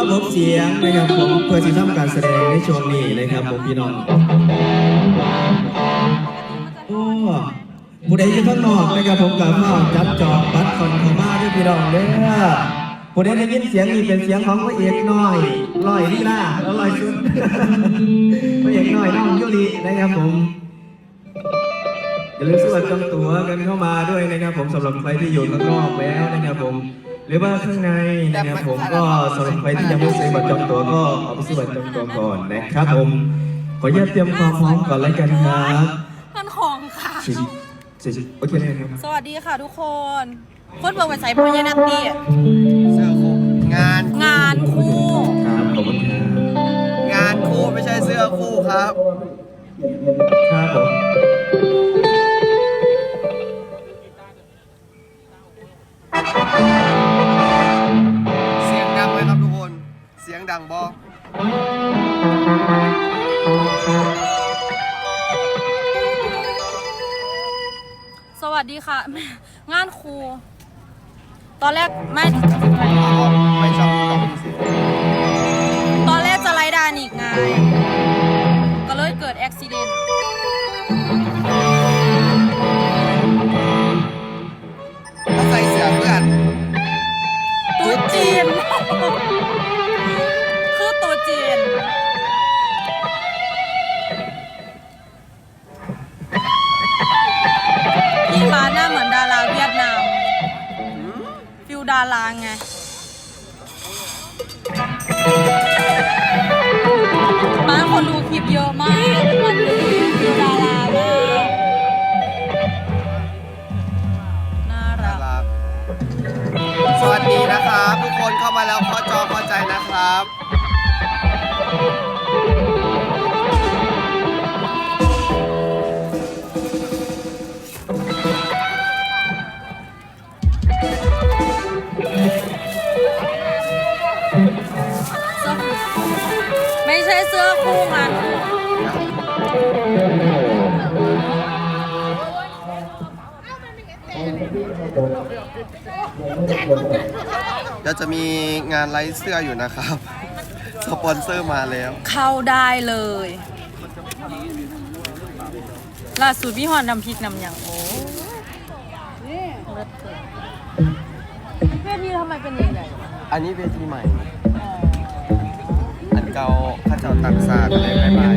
ระบบเสียงนะครับผมเพื่อที่ทำการแสดงในช่วงนี้นะครับผมพี่น้องโอ้ผู้ใดอยู่ข้างนอกนะครับผมกับข้าวจับจองบัตรคอนเขามาด้วยพี่น้องเด้อผู้ใดได้ยินเสียงนี้เป็นเสียงของพระเอกน้อยลอยลีลาแล้วลอยชุดพระเอกน้อยน้องยุรินะครับผมอย่าลืมสมัครจองตั๋วกันเข้ามาด้วยนะครับผมสำหรับใครที่อยู่ข้างนอกแล้วนะครับผม หรือว่าข้างในนะครับผมก็สำหรับใครที่ยังไม่ซื้อบัตรจองตั๋วก็เอาไปซื้อบัตรจองตั๋วก่อนนะครับผมขออนุญาตเตรียมความพร้อมก่อนแล้วกันครับท่านของค่ะสิสิสิโอเคเลยครับสวัสดีค่ะทุกคน คนเบิร์กไปใส่พญานาคตีเสื้อคู่งานงานคู่ครับขอบคุณครับงานคู่ไม่ใช่เสื้อคู่ครับครับผม ค่ะ งานครู ตอนแรกไม่ ดาราไงบ้านคนดูคลิปเยอะมากวันนี้ฟิลดารามากน่ารัน่ากรัก สวัสดีนะครับทุกคนเข้ามาแล้ว จะมีงานไลฟ์เสื้ออยู่นะครับ สปอนเซอร์มาแล้ว เข้าได้เลย ล่าสุดพี่หอนนำพริกนำอย่างโอ้เลิศเกินเวทีทำไมเป็นอย่างไรอันนี้เวทีใหม่ อันเก่าข้าเจ้าตักศาสตร์เลยบายบาย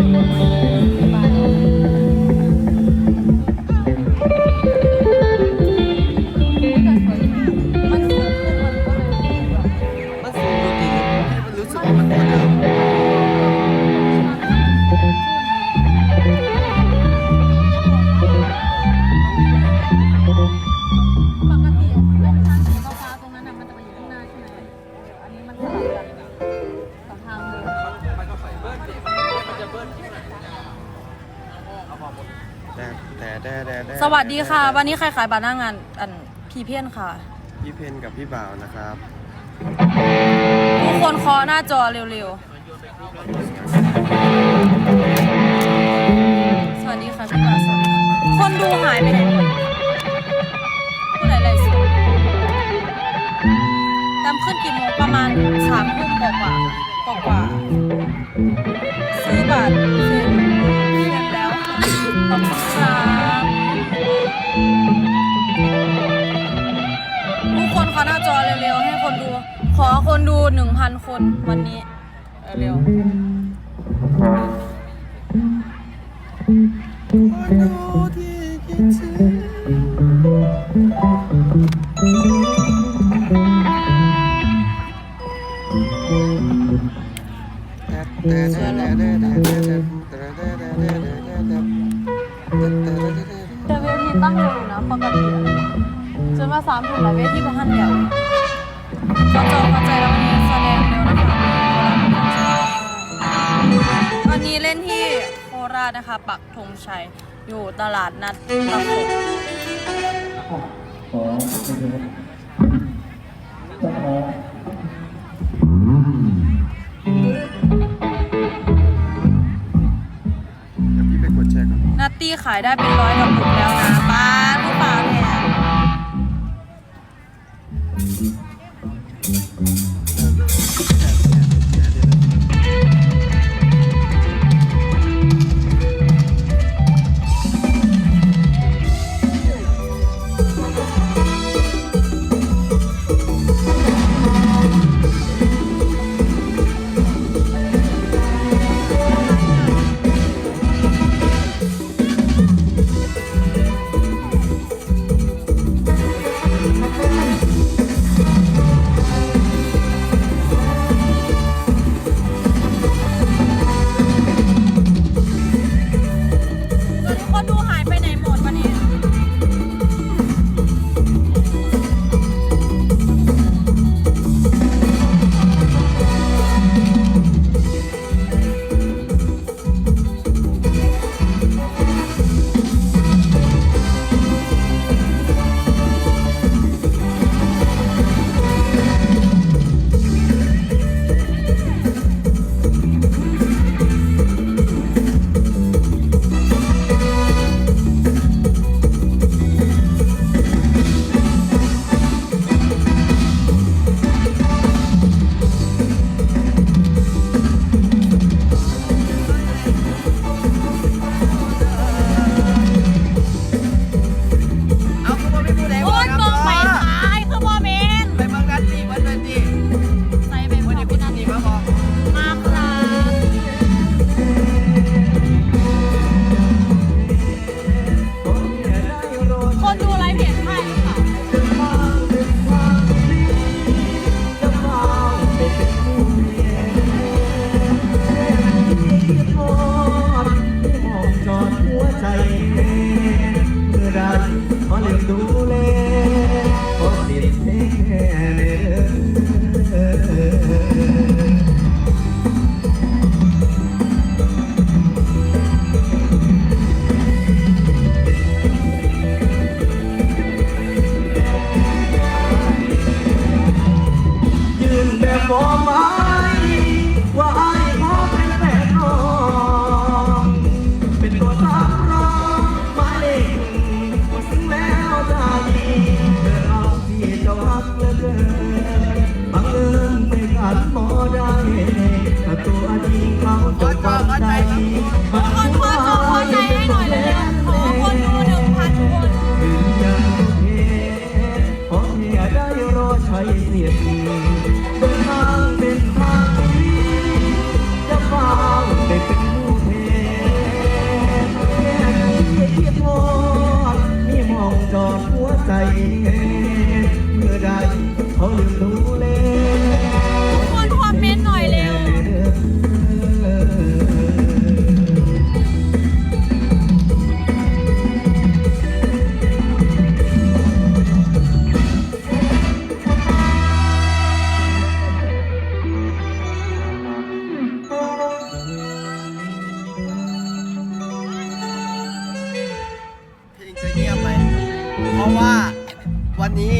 สวัสดีค่ะ วันนี้ใครขายบัตรหน้างานอันพี่เพี้ยนค่ะ พี่เพนกับพี่บ่าวนะครับทุกคนเคาะหน้าจอเร็วๆ สวัสดีค่ะพี่บาสวัสดีค่ะคนดูหายไปไหนหมดผู้ใดไรสุดตามขึ้นกี่โมงประมาณสามทุ่มกว่ากว่ากว่าก คนดูหนึ่งพันคนวันนี้ เร็วๆแต่เวทีตั้งเร็วอยู่นะปกติอะจนมาสามทุ่มแล้วเวทีพหันเดียวเข้าจอเข้าใจแล้ววันนี้แสดงเร็วนะคะวันนี้เล่นที่โคราชนะคะ ปักธงชัย อยู่ตลาดนัดตะขบนัตตี้ขายได้เป็นร้อยกระปุกแล้วนะ นนี้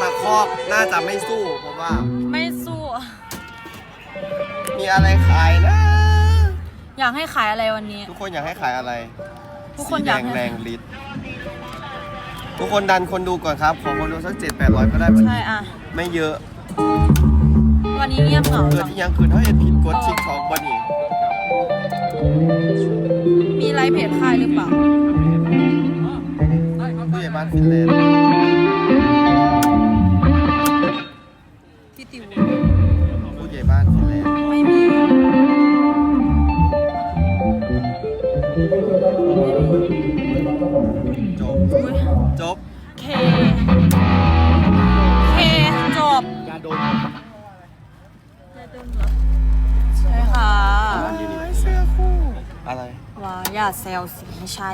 ตะคอกน่าจะไม่สู้ผมว่า ไม่สู้ มีอะไรขายนะ อยากให้ขายอะไรวันนี้ ทุกคนอยากให้ขายอะไรทุกคนสีอแดยากงให้แรงฤทธิ์ทุกคนดันคนดูก่อนครับ ขอคนดูสักเจ็ดแปดร้อยก็ได้วันใช่นี้อะ ไม่เยอะ วันนี้เงียบเหงาเกิดจังที่ยังคืนเขาเห็นผิดกฎชิกของวันนี้มีไลฟ์เพจขายหรือเปล่าผู้ใหญ่บ้านฟินแลนด์ จบอุ๊ยจบ เค เค จบ ยาดมใช่ค่ะเสื้อคู่อะไรว้าอย่าแซวสิไม่ใช่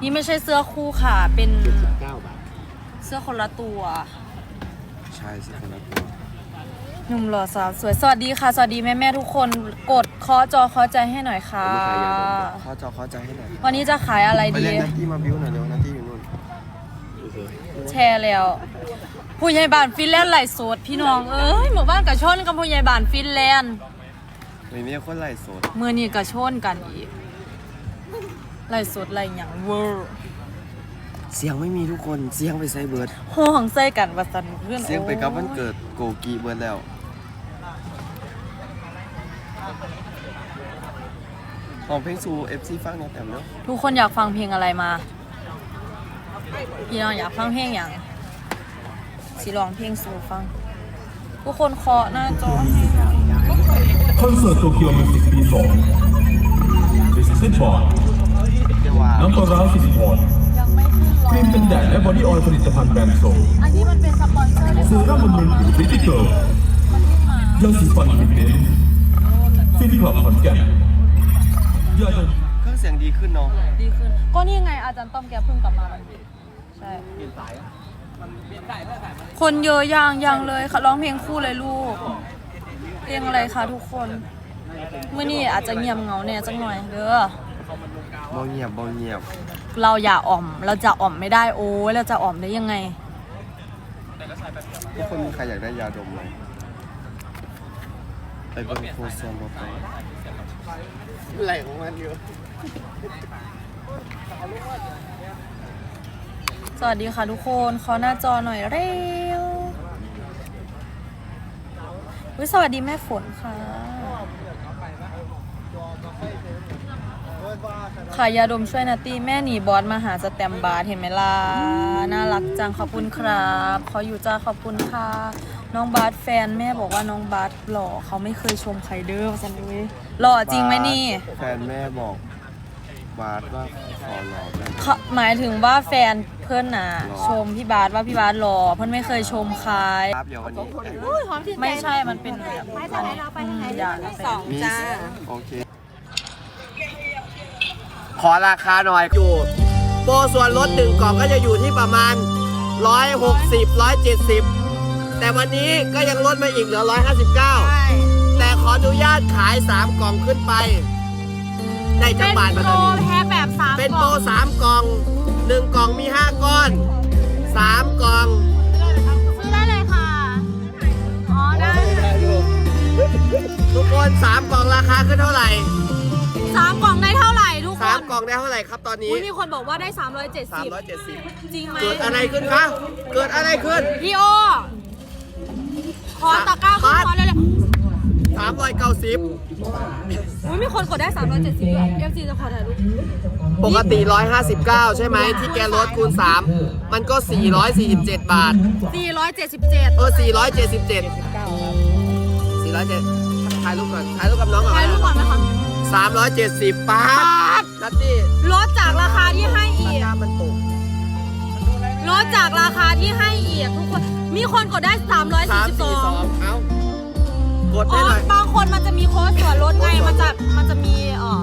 นี่ไม่ใช่เสื้อคู่ค่ะ เป็น9บาท เสื้อคนละตัว ใช่สิคนละตัวหนุ่มหล่อสาวสวยสวัสดีค่ะ สวัสดีแม่แม่ๆทุกคน กดเคาะจอเคาะใจให้หน่อยค่ะเข้าจอเข้าใจให้หน่อยครับวันนี้จะขายอะไรไปดี เรียกนัตตี้มาบิวหน่อยเร็วนัตตี้อยู่นู่นแชร์แล้ว ผู้ใหญ่บ้านฟินแลนด์ไหลฟ์สดพี่น้อง เอ้ยหมู่บ้านกระชนกับผู้ใหญ่บ้านฟินแลนด์ไม่มีคนไล่สดเมื่อนี้กระชนกันอีกไหลฟ์สดไหลอย่างเวอร์เสียงไม่มีทุกคนเสียงไปไซเบิร์ดห้องใส่กันประสันเพื่อนเสียงไปกับวันเกิดโกกีเบิร์ดแล้ว ของเพลงซูเอฟซีฟังเนี่ยแต่เนาะทุกคนอยากฟังเพลงอะไรมา พี่น้องอยากฟังเพลงอย่างสิลองเพลงสู่ฟัง ทุกคนเคาะหน้าจอให้หน่อยคอนเสิร์ตโตเกียวมิวสิกปี2 Business Board เดี๋ยวว่าน้ำปลาร้าสิบพอร์ตยังไม่ขึ้นหรอครีมกันแดดและบอดี้ออยล์ผลิตภัณฑ์แบรนด์โซอันนี้มันเป็นสปอนเซอร์ได้เซรั่มบำรุงผิวฟิติเกิลมันเพิ่งมายาสีฟันฟิตเนส ฟินคลับขอนแก่นยาดมเครื่องเสียงดีขึ้นเนาะดีขึ้น ก็นี่ไงอาจารย์ต้อมแกเพิ่งกลับมาวันนี้ใช่คนเยอะยังยังเลยค่ะร้องเพลงคู่เลยลูกเพลงอะไรคะทุกคนเมื่อนี้อาจจะเงียบเหงาแน่จังหน่อยเด้อเบาเงียบเบาเงียบ เราอย่าอ่อม เราจะอ่อมไม่ได้โอ้ยเราจะอ่อมได้ยังไงทุกคนมีใครอยากได้ยาดมไหม ไปเบิ่งโคซอนบอกไปไหลของมันอยู่สวัสดีค่ะทุกคนขอหน้าจอหน่อยเร็ววิสวัสดีแม่ฝนค่ะ ขายยาดมช่วยนาตี้แม่หนีบอสมาหาสแตมบาร์เห็นไหมล่ะ น่ารักจังขอบคุณครับ ขออยู่จ้าขอบคุณค่ะ น้องบาสแฟนแม่บอกว่าน้องบาสหล่อเขาไม่เคยชมใครเด้อสันดุยหล่อจริงไหมนี่แฟนแม่บอกบาสว่าขอหลอกได้ไหมเขาหมายถึงว่าแฟนเพื่อนน่ะหรอชมพี่บาสว่าพี่บาสหล่อเพื่อนไม่เคยชมใครครับเดี๋ยววันนี้ไม่ใช่มันเป็นแบบอืมอย่าสองมีโอเค ขอราคาหน่อยอยู่โปรส่วนลดหนึ่งกล่องก็จะอยู่ที่ประมาณ 160 170 แต่วันนี้ก็ยังลดมาอีกเหลือ 159 แต่ขออนุญาตขาย 3 กล่องขึ้นไป ได้จังบาทมาโปรตอนนี้ แพ้แบบสามเป็นกโปรล่องสามกล่องหนึ่งกล่องมี5ก้อน3กล่องซื้อได้เลยค่ะ อ๋อได้ทุกคน3กล่องราคาขึ้นเท่าไหร่สามกล่องได้เท่าไหร่ทุกคน3กล่องได้เท่าไหร่ครับตอนนี้ อุ๊ยมีคนบอกว่าได้ 370 370 จริงไหมเกิดอะไรขึ้นคะเกิดอะไรขึ้น พี่โอข อตะกร้าขึ้นขอเลยเลย390อุ๊ยมีคนกดได้ 370ด้วยเอฟซีจะขอถ่ายรูปปกติ 159 ใช่ไหมที่แกลดคูณ 3 มันก็ 447 บาท 477เออ477 407ถ่ายรูปก่อนถ่ายรูปกับน้องก่อนถ่ายรูปก่อนไหมคะ370บาทนัตตี้ลดจากราคาที่ให้ตะอีกกร้ามันตกลดจากราคาที่ให้อีกทุกคน มีคนกดได้ 342 342เอ้ากดอ๋ได้อ หน่อย บางคนมันจะมีโค้ดส่วนลดไง มันจะ มันจะมีเอ่อ